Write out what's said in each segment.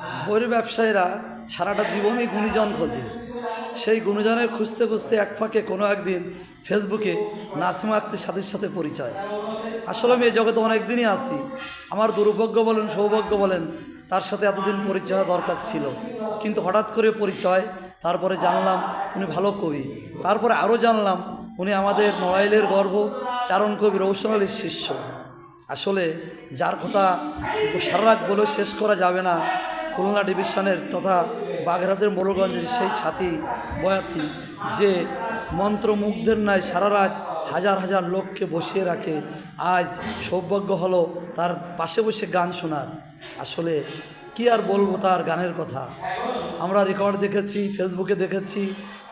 বইয়ের ব্যবসায়ীরা সারাটা জীবনেই গুণীজন খোঁজে। সেই গুণীজনের খুঁজতে খুঁজতে এক ফাঁকে কোনো একদিন ফেসবুকে নাসিমা আক্তের সাথে সাথে পরিচয়। আসলে আমি এই জগতে অনেকদিনই আছি। আমার দুর্ভাগ্য বলেন, সৌভাগ্য বলেন, তার সাথে এতদিন পরিচয় দরকার ছিল। কিন্তু হঠাৎ করে পরিচয়, তারপরে জানলাম উনি ভালো কবি। তারপরে আরও জানলাম উনি আমাদের নড়াইলের গর্ব চারণ কবি রৌশন আলীর শিষ্য। আসলে যার কথা সারা রাত বলেও শেষ করা যাবে না খুলনা ডিভিশনের তথা বাগেরহাটের মোরগঞ্জের সেই সাথী বয়াতি যে মন্ত্রমুগ্ধের ন্যায় সারা রাত হাজার হাজার লোককে বসিয়ে রাখে, আজ সৌভাগ্য হলো তার পাশে বসে গান শোনার। আসলে কি আর বলব তার গানের কথা? আমরা রেকর্ড দেখেছি ফেসবুকে দেখেছি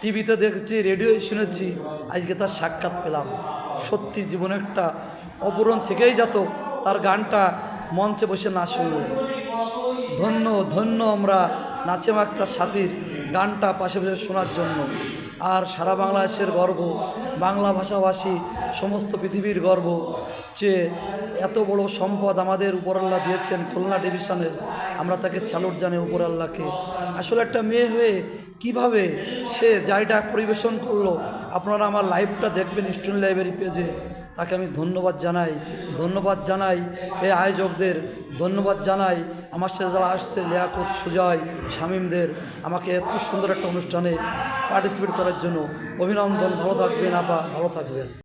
টিভিতে দেখেছি রেডিওয় শুনেছি, আজকে তার সাক্ষাৎ পেলাম। সত্যি জীবনে একটা অপূরণ থেকেই যেত তার গানটা মঞ্চে বসে না শুনলে। ধন্য ধন্য আমরা নাচেম আক্তার সাথীর গানটা পাশে পাশে শোনার জন্য। আর সারা বাংলাদেশের গর্ব, বাংলা ভাষাভাষী সমস্ত পৃথিবীর গর্ব যে এত বড় সম্পদ আমাদের উপরাল্লাহ দিয়েছেন খুলনা ডিভিশনের। আমরা তাকে চালুর জানি উপরাল্লাহকে আসলে একটা মেয়ে হয়ে কীভাবে সে জায়গা পরিবেশন করল, আপনারা আমার লাইভটা দেখবেন স্টুডেন্ট লাইব্রেরি পেজে তাকে আমি ধন্যবাদ জানাই ধন্যবাদ জানাই এই আয়োজকদের, ধন্যবাদ জানাই। আমার সাথে যারা আসছে, লিয়াকত, সুজয়, শামীমদের, আমাকে এত সুন্দর একটা অনুষ্ঠানে পার্টিসিপেট করার জন্য। অভিনন্দন, ভালো থাকবেন, আপা, ভালো থাকবেন।